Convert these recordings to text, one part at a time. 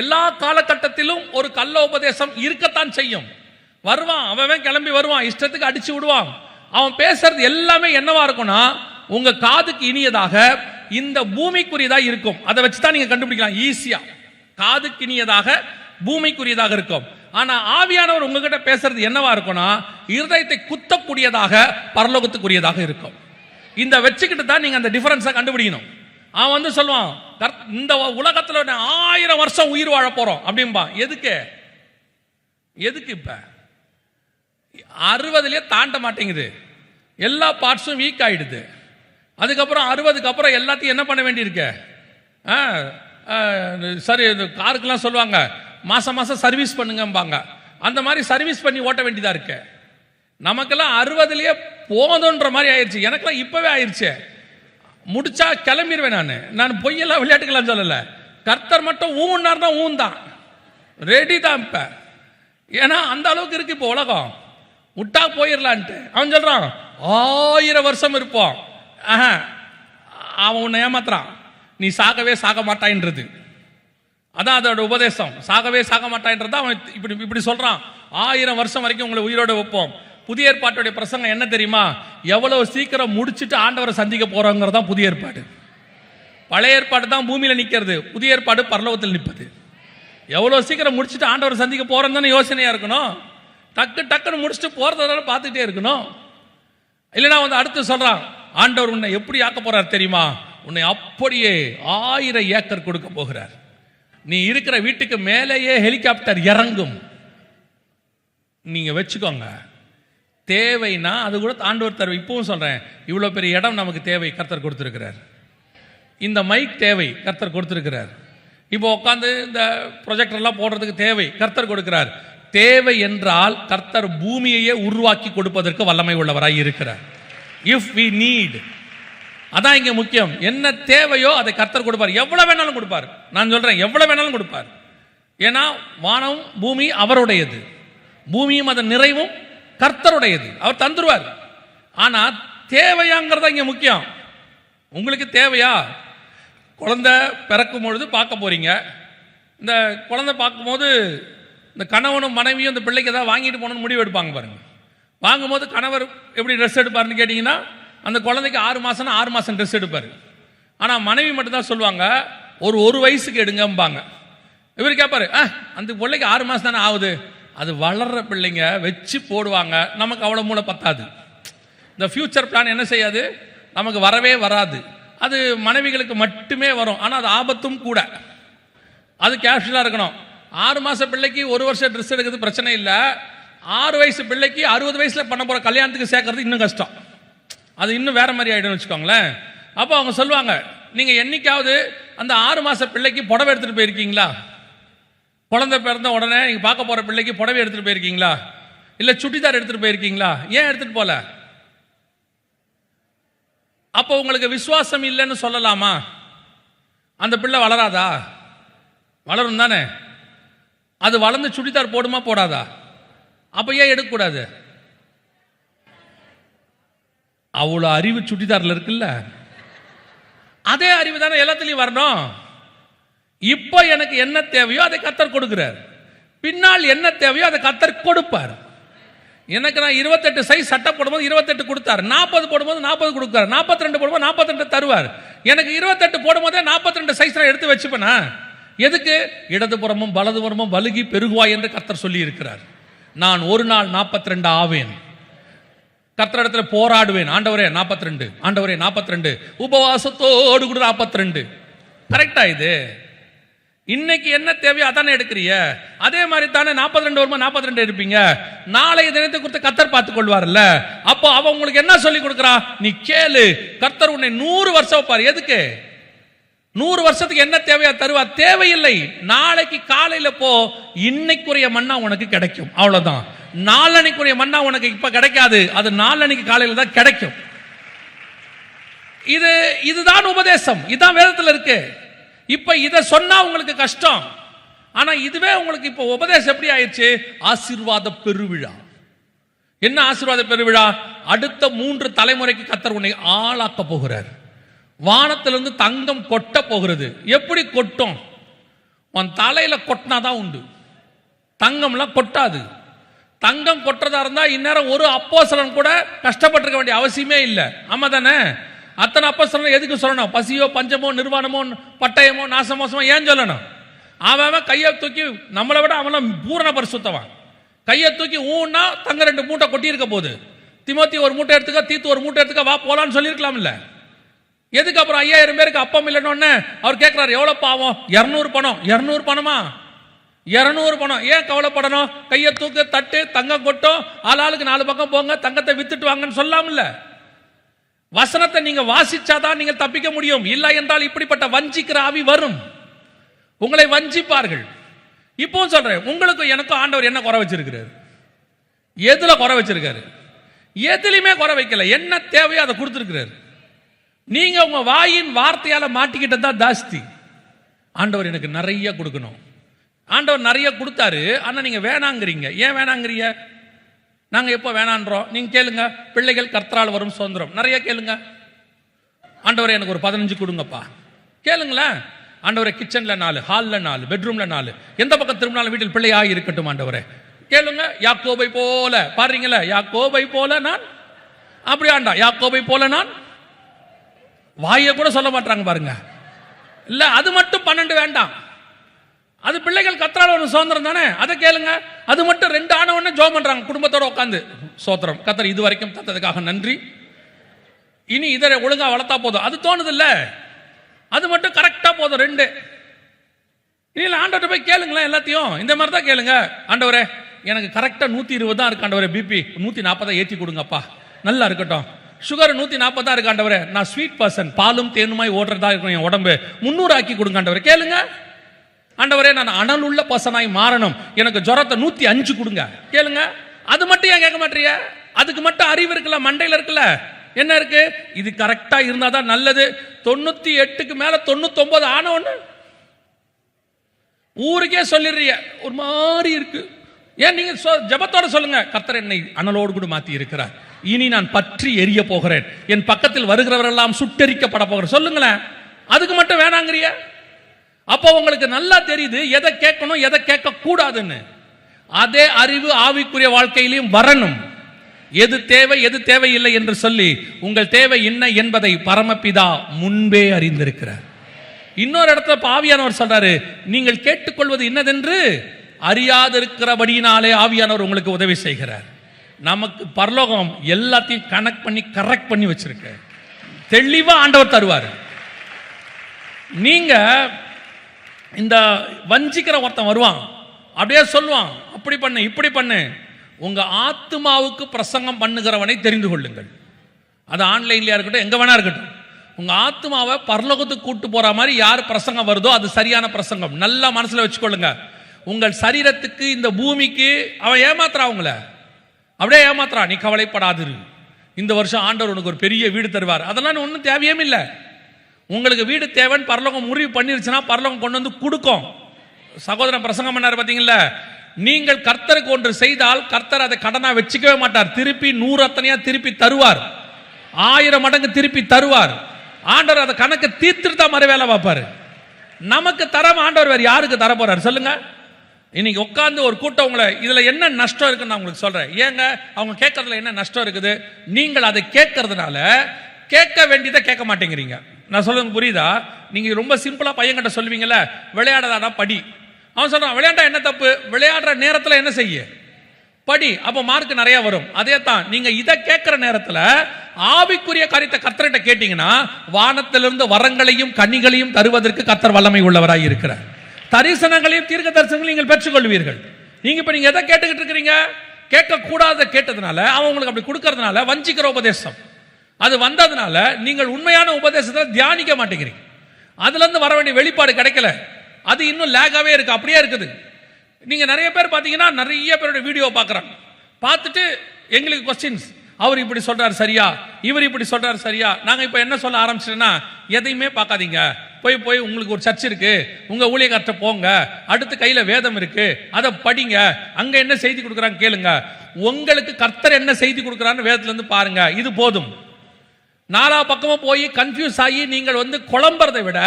எல்லா காலகட்டத்திலும் ஒரு கள்ள உபதேசம் இருக்கத்தான் செய்யும். வருவான் அவன் கிளம்பி வருவான் இஷ்டத்துக்கு அடிச்சு விடுவான். அவன் பேசுறது எல்லாமே என்னவா இருக்கும்னா உங்க காதுக்கு இனியதாக இந்த பூமிக்குரியதா இருக்கும். அதை வச்சு தான் நீங்க கண்டுபிடிக்கலாம் ஈஸியா. காதுக்கு இனியதாக பூமிக்குரியதாக இருக்கும். ஆனா ஆவியானவர் உங்ககிட்ட பேசுறது என்னவா இருக்கும்னா இருதயத்தை குத்தக்கூடியதாக பரலோகத்துக்குரியதாக இருக்கும். இந்த வச்சுக்கிட்டு தான் நீங்க அந்த டிஃபரன்ஸை கண்டுபிடிக்கணும். அவன் வந்து சொல்லுவான் இந்த உலகத்தில் ஆயிரம் வருஷம் உயிர் வாழ போறோம். அப்படின்பா எதுக்கு? எதுக்கு இப்ப? அறுபதுலேயே தாண்ட மாட்டேங்குது. எல்லா பார்ட்ஸும் வீக் ஆயிடுது. அதுக்கப்புறம் அறுபதுக்கு அப்புறம் எல்லாத்தையும் என்ன பண்ண வேண்டியிருக்கு? ஆ, சரி இந்த காருக்கெல்லாம் சொல்லுவாங்க மாதம் மாதம் சர்வீஸ் பண்ணுங்கம்பாங்க. அந்த மாதிரி சர்வீஸ் பண்ணி ஓட்ட வேண்டியதாக இருக்கு. நமக்கெல்லாம் அறுபதுலேயே போதுன்ற மாதிரி ஆயிடுச்சு எனக்கெல்லாம் இப்போவே ஆயிடுச்சு முடிச்சா கிளம்பிடுவேன் நான். நான் பொய்யெல்லாம் விளையாட்டுக்கெல்லாம் சொல்லலை. கர்த்தர் மட்டும் ஊன்னார்னா ஊன் தான் ரெடி தான் இப்போ. ஏன்னா அந்த அளவுக்கு இருக்கு இப்போ உலகம். விட்டா போயிடலான்ட்டு அவன் சொல்கிறான் ஆயிரம் வருஷம் இருப்போம். ஆஹா, அவன் உன்னை ஏமாத்துறான். நீ சாகவே சாக மாட்டாயின்றது. அதான் அதோட உபதேசம். சாகவே சாக மாட்டான்றது அவன் இப்படி இப்படி சொல்கிறான் ஆயிரம் வருஷம் வரைக்கும் உங்களை உயிரோட வைப்போம். புதிய ஏற்பாட்டுடைய பிரசங்கம் என்ன தெரியுமா? எவ்வளவு சீக்கிரம் முடிச்சுட்டு ஆண்டவரை சந்திக்க போறோங்கிறது தான் புதிய ஏற்பாடு. பழைய ஏற்பாடு தான் பூமியில் நிற்கிறது புதிய ஏற்பாடு பரலோகத்தில் நிற்பது. எவ்வளோ சீக்கிரம் முடிச்சுட்டு ஆண்டவரை சந்திக்க போகிறோம் தானே யோசனையாக இருக்கணும்? டக்கு டக்குன்னு முடிச்சுட்டு போகிறதால பார்த்துட்டே இருக்கணும். இல்லைனா வந்து அடுத்து சொல்கிறான் ஆண்டவர் உன்னை எப்படி ஆக்க போகிறார் தெரியுமா? உன்னை அப்படியே ஆயிரம் ஏக்கர் கொடுக்க போகிறார். நீ இருக்கிற வீட்டுக்கு மேலேயே ஹெலிகாப்டர் இறங்கும். நீங்கள் வச்சுக்கோங்க. தேவைன்னா அது கூட ஆண்டவர் தருவை இப்பவும் சொல்கிறேன் இவ்வளோ பெரிய இடம் நமக்கு தேவை கர்த்தர் கொடுத்துருக்கிறார். இந்த மைக் தேவை கர்த்தர் கொடுத்துருக்கிறார். இப்போ உட்காந்து இந்த ப்ரொஜெக்டர்லாம் போடுறதுக்கு தேவை கர்த்தர் கொடுக்கிறார். தேவை என்றால் கர்த்தர் பூமியையே உருவாக்கி கொடுப்பதற்கு வல்லமை உள்ளவராய் இருக்கிறார். இஃப் வி நீட் அதான் இங்கே முக்கியம். என்ன தேவையோ அதை கர்த்தர் கொடுப்பார். எவ்வளோ வேணாலும் கொடுப்பார். நான் சொல்கிறேன் எவ்வளோ வேணாலும் கொடுப்பார். ஏன்னா வானம் பூமி அவருடையது. பூமியும் அதன் நிறைவும் கர்த்தருடையது. அவர் தந்துருவார். ஆனால் தேவையாங்கிறது இங்கே முக்கியம். உங்களுக்கு தேவையா? குழந்தை பிறக்கும் பொழுது பார்க்க போகிறீங்க இந்த குழந்தை பார்க்கும்போது இந்த கணவனும் மனைவியும் இந்த பிள்ளைக்கு ஏதாவது வாங்கிட்டு போகணும்னு முடிவு எடுப்பாங்க பாருங்க. வாங்கும்போது கணவர் எப்படி ட்ரெஸ் எடுப்பாருன்னு கேட்டிங்கன்னா அந்த குழந்தைக்கு ஆறு மாதம்னா ஆறு மாதம் ட்ரெஸ் எடுப்பார். ஆனால் மனைவி மட்டும்தான் சொல்லுவாங்க ஒரு ஒரு வயசுக்கு எடுங்கம்பாங்க. இவர் கேட்பாரு ஆ அந்த பிள்ளைக்கு ஆறு மாதம் தானே ஆகுது? அது வளர்ற பிள்ளைங்க வச்சு போடுவாங்க. நமக்கு அவ்வளோ மூளை பத்தாது. இந்த ஃபியூச்சர் பிளான் என்ன செய்யாது? நமக்கு வரவே வராது. அது மனைவிகளுக்கு மட்டுமே வரும். ஆனால் அது ஆபத்தும் கூட. அது கேஷுவலாக இருக்கணும். ஆறு மாத பிள்ளைக்கு ஒரு வருஷம் ட்ரெஸ் எடுக்கிறது பிரச்சனை இல்லை. ஆறு வயசு பிள்ளைக்கு அறுபது வயசில் பண்ண போகிற கல்யாணத்துக்கு சேர்க்கறது இன்னும் கஷ்டம். அது இன்னும் வேற மாதிரி ஆகிடும் வச்சுக்கோங்களேன். அப்போ அவங்க சொல்லுவாங்க நீங்கள் என்னைக்காவது அந்த ஆறு மாத பிள்ளைக்கு புடவை எடுத்துகிட்டு போயிருக்கீங்களா? குழந்தை பிறந்த உடனே நீங்கள் பார்க்க போகிற பிள்ளைக்கு புடவை எடுத்துகிட்டு போயிருக்கீங்களா? இல்லை சுடிதார் எடுத்துகிட்டு போயிருக்கீங்களா? ஏன் எடுத்துகிட்டு போகல அப்போ உங்களுக்கு விசுவாசம் இல்லைன்னு சொல்லலாமா? அந்த பிள்ளை வளராதா? வளரும் தானே? அது வளர்ந்து சுடிதார் போடுமா போடாதா? அப்போ ஏன் எடுக்கக்கூடாது? அவ்வளோ அறிவு சுடிதாரில் இருக்குல்ல? அதே அறிவு தானே எல்லாத்துலேயும் வரணும். இப்போ எனக்கு என்ன தேவையோ அதை கத்தர் கொடுக்குறார். பின்னால் என்ன தேவையோ அதை கத்தர் கொடுப்பார். எனக்கு நான் இருபத்தெட்டு சைஸ் சட்டை போடும்போது இருபத்தெட்டு கொடுத்தார். நாற்பது போடும்போது நாற்பது கொடுத்தார் நாற்பத்தி ரெண்டு போடும்போது நாற்பத்தி ரெண்டு தருவார். எனக்கு இருபத்தெட்டு போடும்போதே நாற்பத்தி ரெண்டு சைஸ் நான் எடுத்து வச்சுப்பேனா? எதுக்கு? இடதுபுறமும் வலதுபுறமும் வலுகி பெருகுவாய் என்று கத்தர் சொல்லி இருக்கிறார் நான் ஒரு நாள் நாற்பத்தி ரெண்டு ஆவேன் இடத்துல போராடுவேன். ஆண்டவரே நாற்பத்தி ரெண்டு ஆண்டவரே நாற்பத்தி ரெண்டு உபவாசத்தோடு கூட நாற்பத்தி ரெண்டு கரெக்டா இது? இன்னைக்கு என்ன தேவையோ அதானே எடுக்கிறிய? அதே மாதிரி தானே நாற்பத்தி ரெண்டு வருமா நாற்பத்தி ரெண்டு எடுப்பீங்க நாளைய தினத்தை குறித்து கத்தர் பார்த்து கொள்வார்ல. அப்போ அவன் உங்களுக்கு என்ன சொல்லி கொடுக்குறா? நீ கேளு. கர்த்தர் உன்னை நூறு வருஷம் வைப்பார். எதுக்கு? நூறு வருஷத்துக்கு என்ன தேவையா தருவா தேவையில்லை. நாளைக்கு காலையில போ. இன்னைக்குரிய மண்ணா உனக்கு கிடைக்கும். அவ்வளவுதான். நாளனைக்குரிய மண்ணா உனக்கு இப்ப கிடைக்காது. அது நாளனைக்கு காலையில தான் கிடைக்கும். இது இதுதான் உபதேசம். இதுதான் வேதத்தில் இருக்கு. இப்ப இதை சொன்னா உங்களுக்கு கஷ்டம். ஆனா இதுவே உங்களுக்கு இப்ப உபதேசம் எப்படி ஆயிடுச்சு? ஆசீர்வாத பெருவிழா. என்ன ஆசீர்வாத பெருவிழா? அடுத்த மூன்று தலைமுறைக்கு கத்தர் உன்னை ஆளாக்க போகிறார். வானத்திலிருந்து தங்கம் கொட்ட போகிறது. எப்படி கொட்டும்? உன் தலையில கொட்டினாதான் உண்டு. தங்கம்லாம் கொட்டாது. தங்கம் கொட்டுறதா இருந்தா இந்நேரம் ஒரு அப்போசலன் கூட கஷ்டப்பட்டிருக்க வேண்டிய அவசியமே இல்லை. ஆமா தானே அத்தனை அப்போசலன் எதுக்கு சொல்லணும்? பசியோ பஞ்சமோ நிர்வாணமோ பட்டயமோ நாசமோசமோ ஏன் சொல்லணும்? அவன் அவன் கையை தூக்கி நம்மளை விட அவன் பூரண பரிசுத்தவன். கையை தூக்கி ஊன்னா தங்க ரெண்டு மூட்டை கொட்டியிருக்க போகுது. திமோத்தி ஒரு மூட்டை எடுத்துக்க தீத்து ஒரு மூட்டை எடுத்துக்க வா போலான்னு சொல்லியிருக்கலாம்ல. எதுக்கு அப்புறம் ஐயாயிரம் பேருக்கு அப்பம் இல்லைன்னு அவர் கேட்குறாரு எவ்வளோ பாவம்? இரநூறு பணம். இரநூறு பணமா? இரநூறு பணம். ஏன் கவலைப்படணும்? கையை தூக்கு தட்டு தங்கம் கொட்டும். ஆளாளுக்கு நாலு பக்கம் போங்க தங்கத்தை வித்துட்டு வாங்கன்னு சொல்லாமல்ல. வசனத்தை நீங்க வாசிச்சாதான் நீங்கள் தப்பிக்க முடியும். இல்லை என்றால் இப்படிப்பட்ட வஞ்சிக்கிற ஆவி வரும். உங்களை வஞ்சிப்பார்கள். இப்பவும் சொல்றேன் உங்களுக்கும் எனக்கும் ஆண்டவர் என்ன குறை வச்சிருக்கிறார்? எதுல குறை வச்சிருக்காரு? எதுலையுமே குறை வைக்கல. என்ன தேவையோ அதை கொடுத்துருக்கிறார். நீங்க உங்க வாயின் வார்த்தையால மாட்டிக்கிட்டது தான் ஜாஸ்தி. ஆண்டவர் எனக்கு நிறைய கொடுக்கணும். ஆண்டவர் நிறைய கொடுத்தாரு. ஆனா நீங்க வேணாங்கிறீங்க. ஏன் வேணாங்கிறீங்க? நாங்கள் எப்போ வேணான்றோம். நீங்கள் கேளுங்க. பிள்ளைகள் கர்த்தரால் வரும் சுதந்திரம். நிறைய கேளுங்க. ஆண்டவரை எனக்கு ஒரு பதினஞ்சு கொடுங்கப்பா. கேளுங்களேன் ஆண்டவரே கிச்சனில் நாலு ஹாலில் நாலு பெட்ரூமில் நாலு. எந்த பக்கம் திரும்பினாலும் வீட்டில் பிள்ளையாக இருக்கட்டும் ஆண்டவரே. கேளுங்க. யாக்கோபை போல. பாருங்களே யாக்கோபை போல நான்? அப்படி ஆண்டா யாக்கோபை போல நான்? வாயை கூட சொல்ல மாட்டாங்க பாருங்க. இல்லை அது மட்டும் பன்னெண்டு வேண்டாம். அது பிள்ளைகள் கத்தரால் ஒரு சுதந்திரம் தானே? அதை கேளுங்க. அது மட்டும் ரெண்டு ஆனவொன்னே ஜோம் பண்ணுறாங்க குடும்பத்தோட உட்காந்து சோத்திரம். கத்தர் இது வரைக்கும் தந்ததுக்காக நன்றி. இனி இதை ஒழுங்காக வளர்த்தா போதும். அது தோணுது இல்லை அது மட்டும் கரெக்டாக போதும் ரெண்டு. இல்லை ஆண்டவர்கிட்ட போய் கேளுங்களேன் எல்லாத்தையும். இந்த மாதிரி தான் கேளுங்க. ஆண்டவரே எனக்கு கரெக்டாக நூற்றி இருபது தான் இருக்கு ஆண்டவரே. பிபி நூற்றி நாற்பதாக ஏற்றி கொடுங்கப்பா. நல்லா இருக்கட்டும். சுகர் நூற்றி நாற்பது தான் இருக்கு ஆண்டவரே. நான் ஸ்வீட் பர்சன் பாலும் தேனுமாய் ஓடுறதா இருக்கும் என் உடம்பு. முந்நூறு ஆக்கி கொடுங்க ஆண்டவரே. கேளுங்க. ஆண்டவரே நான் அனல் உள்ள பசனாய் மாறணும். எனக்கு ஜுரத்தை நூற்றி அஞ்சு கொடுங்க. கேளுங்க. அது மட்டும் ஏன் கேட்க மாட்டீங்க? அதுக்கு மட்டும் அறிவு இருக்குல்ல மண்டையில் இருக்குல்ல. என்ன இருக்கு? இது கரெக்டாக இருந்தால் தான் நல்லது. தொண்ணூற்றி எட்டுக்கு மேலே தொண்ணூத்தொம்பது ஆன ஒன்று ஊருக்கே சொல்லிடுறிய ஒரு மாதிரி இருக்கு. ஏன் நீங்க சொ- சொல்லுங்க. கர்த்தர் என்னை அனலோடு கூட மாத்தி இருக்கிறார். இனி நான் பற்றி எரிய போகிறேன். என் பக்கத்தில் வருகிறவரெல்லாம் சுட்டெரிக்கப்பட போகிறேன். சொல்லுங்களேன். அதுக்கு மட்டும் வேணாங்கிறிய அப்போ உங்களுக்கு நல்லா தெரியுது எதை கேட்கணும் எதை கேட்க கூடாதுன்னு அதே அறிவு ஆவிக்குரிய வாழ்க்கையிலையும் வரணும். எது தேவை எது தேவையில்லை என்று சொல்லி உங்கள் தேவை என்ன என்பதை பரமபிதா முன்பே அறிந்திருக்கிறார். இன்னொரு இடத்துல ஆவியானவர் சொல்றாரு நீங்கள் கேட்டுக்கொள்வது என்னதென்று அறியாதிருக்கிறபடியினாலே ஆவியானவர் உங்களுக்கு உதவி செய்கிறார். நமக்கு பரலோகம் எல்லாத்தையும் கனெக்ட் பண்ணி கரெக்ட் பண்ணி வச்சிருக்க. தெளிவா ஆண்டவர் தருவார். நீங்க இந்த வஞ்சிக்கிற ஒருத்தன் வருவான். அப்படியே சொல்லுவான் அப்படி பண்ணு இப்படி பண்ணு. உங்கள் ஆத்மாவுக்கு பிரசங்கம் பண்ணுகிறவனை தெரிந்து கொள்ளுங்கள். அது ஆன்லைன்லையாக இருக்கட்டும் எங்கே வேணா இருக்கட்டும். உங்கள் ஆத்மாவை பரலோகத்துக்கு கூட்டு போகிற மாதிரி யார் பிரசங்கம் வருதோ அது சரியான பிரசங்கம். நல்லா மனசில் வச்சுக்கொள்ளுங்க. உங்கள் சரீரத்துக்கு இந்த பூமிக்கு அவன் ஏமாத்துறான் அவங்கள அப்படியே ஏமாத்துறான் நீ கவலைப்படாதிரு. இந்த வருஷம் ஆண்டவர் உனக்கு ஒரு பெரிய வீடு தருவார். அதெல்லாம் ஒன்றும் தேவையே இல்லை. உங்களுக்கு வீடு தேவைன்னு பரலோகம் முடிவு பண்ணிருச்சுன்னா பரலோகம் கொண்டு வந்து கொடுக்கும். சகோதரன் பிரசங்கம் பண்ணார் பார்த்தீங்களா நீங்கள் கர்த்தருக்கு ஒன்று செய்தால் கர்த்தர் அதை கடனாக வச்சுக்கவே மாட்டார். திருப்பி நூறு அத்தனையா திருப்பி தருவார். ஆயிரம் மடங்கு திருப்பி தருவார். ஆண்டவர் அதை கணக்கு தீர்த்துட்டு தான் மறு வேலை பார்ப்பார். நமக்கு தராம ஆண்டவர் வேறு யாருக்கு தர போறார் சொல்லுங்க. இன்னைக்கு உட்காந்து ஒரு கூட்டம் உங்களை இதுல என்ன நஷ்டம் இருக்குன்னு நான் உங்களுக்கு சொல்றேன். ஏங்க அவங்க கேட்கறதுல என்ன நஷ்டம் இருக்குது? நீங்கள் அதை கேட்கறதுனால கேட்க வேண்டியதை கேட்க மாட்டேங்கிறீங்க. நான் சொல்றது புரியுதா? நீங்கள் ரொம்ப சிம்பிளாக பையன்கிட்ட சொல்லுவீங்கல்ல விளையாடாதா படி. அவன் சொல்கிறான் விளையாண்டா என்ன தப்பு? விளையாடுற நேரத்தில் என்ன செய்ய? படி. அப்போ மார்க் நிறைய வரும். அதே தான் நீங்க இதை கேட்கிற நேரத்தில் ஆவிக்குரிய காரியத்தை கத்தர்கிட்ட கேட்டீங்கன்னா வானத்திலிருந்து வரங்களையும் கனிகளையும் தருவதற்கு கத்தர் வல்லமை உள்ளவராக இருக்கிறார். தரிசனங்களையும் தீர்க்க தரிசனங்களையும் நீங்கள் பெற்றுக்கொள்வீர்கள். நீங்க இப்ப நீங்க எதை கேட்டுக்கிட்டு இருக்கிறீங்க? கேட்கக்கூடாத கேட்டதுனால அவன் உங்களுக்கு அப்படி கொடுக்கறதுனால வஞ்சிக்கிற உபதேசம். அது வந்ததுனால நீங்கள் உண்மையான உபதேசத்தை தியானிக்க மாட்டேங்கிறீங்க. அதுலேருந்து வர வேண்டிய வெளிப்பாடு கிடைக்கல. அது இன்னும் லேக்காகவே இருக்குது அப்படியே இருக்குது. நீங்கள் நிறைய பேர் பார்த்தீங்கன்னா நிறைய பேரோட வீடியோ பார்க்குறாங்க பார்த்துட்டு எங்களுக்கு கொஸ்டின்ஸ் அவர் இப்படி சொல்கிறார் சரியா? இவர் இப்படி சொல்கிறார் சரியா? நாங்கள் இப்போ என்ன சொல்ல ஆரம்பிச்சிட்டோன்னா எதையுமே பார்க்காதீங்க. போய் போய் உங்களுக்கு ஒரு சர்ச் இருக்குது உங்கள் ஊழியக்கார்ட்ட போங்க. அடுத்து கையில் வேதம் இருக்குது அதை படிங்க. அங்கே என்ன செய்தி கொடுக்குறாங்க கேளுங்க. உங்களுக்கு கர்த்தர் என்ன செய்தி கொடுக்குறான்னு வேதத்துலேருந்து இருந்து இது போதும். நாலா பக்கமும் போய் கன்ஃபியூஸ் ஆகி நீங்கள் வந்து குழம்புறதை விட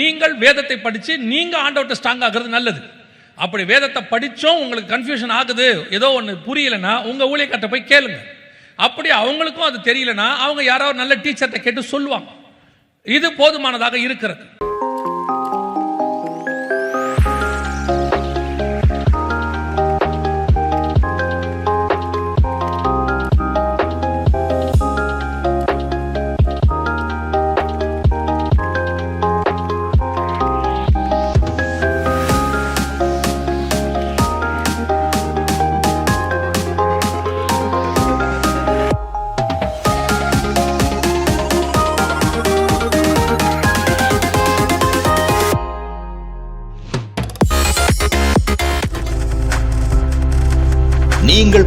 நீங்கள் வேதத்தை படித்து நீங்கள் ஆண்டவர்கிட்ட ஸ்ட்ராங் ஆகிறது நல்லது. அப்படி வேதத்தை படித்தோம் உங்களுக்கு கன்ஃபியூஷன் ஆகுது. ஏதோ ஒன்று புரியலைன்னா உங்கள் ஊழியக்கார்ட்ட போய் கேளுங்க. அப்படி அவங்களுக்கும் அது தெரியலனா அவங்க யாராவது நல்ல டீச்சர்கிட்ட கேட்டு சொல்லுவாங்க. இது போதுமானதாக இருக்கிறது.